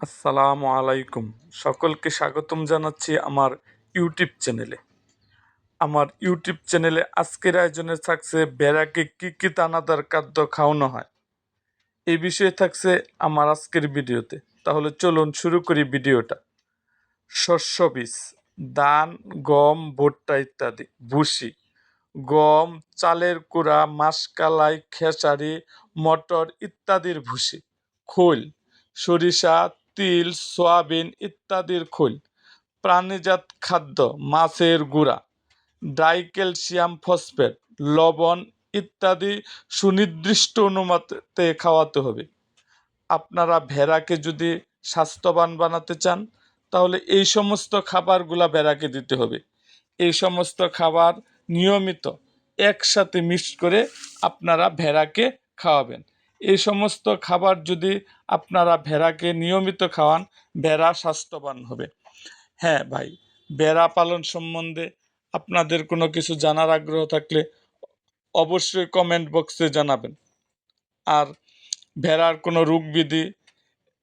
আসসালামু আলাইকুম। সকলকে স্বাগতম জানাচ্ছি আমার ইউটিউব চ্যানেলে। আমার ইউটিউব চ্যানেলে আজকের আয়োজনে থাকছে বেড়াকে কী কী দানাদার খাদ্য খাওয়ানো হয় এই বিষয়ে থাকছে আমার আজকের ভিডিওতে। তাহলে চলুন শুরু করি ভিডিওটা। শস্য বীজ দান গম, ভুট্টা ইত্যাদি, ভুসি, গম, চালের কুড়া মাসকালাই, খেসারি, মটর ইত্যাদির ভুসি, খোল, সরিষা তিল, সয়াবিন ইত্যাদির খোল। প্রাণীজাত খাদ্য, মাছের গুঁড়া, ডাইক্যালসিয়াম ফসফেট, লবণ ইত্যাদি সুনির্দিষ্ট অনুমাতে খাওয়াতে হবে। আপনারা ভেড়াকে যদি স্বাস্থ্যবান বানাতে চান, তাহলে এই সমস্ত খাবারগুলা ভেড়াকে দিতে হবে। এই সমস্ত খাবার নিয়মিত একসাথে মিক্স করে আপনারা ভেড়াকে খাওয়াবেন। এই সমস্ত খাবার যদি আপনারা ভেড়াকে নিয়মিত খাওয়ান, ভেড়া স্বাস্থ্যবান হবে। হ্যাঁ ভাই, ভেড়া পালন সম্বন্ধে আপনাদের কোনো কিছু জানার আগ্রহ থাকলে অবশ্যই কমেন্ট বক্সে জানাবেন। আর ভেড়ার কোনো রোগ বিধি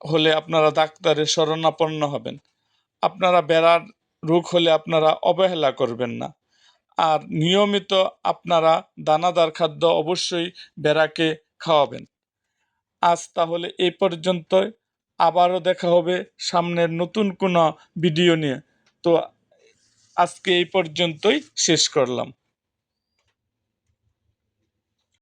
হলে আপনারা ডাক্তারের শরণাপন্ন হবেন। আপনারা বেড়ার রোগ হলে আপনারা অবহেলা করবেন না। আর নিয়মিত আপনারা দানাদার খাদ্য অবশ্যই বেড়াকে খাওয়াবেন। আজ তাহলে এই পর্যন্তই। আবারও দেখা হবে সামনের নতুন কোনো ভিডিও নিয়ে। তো আজকে এই পর্যন্তই শেষ করলাম।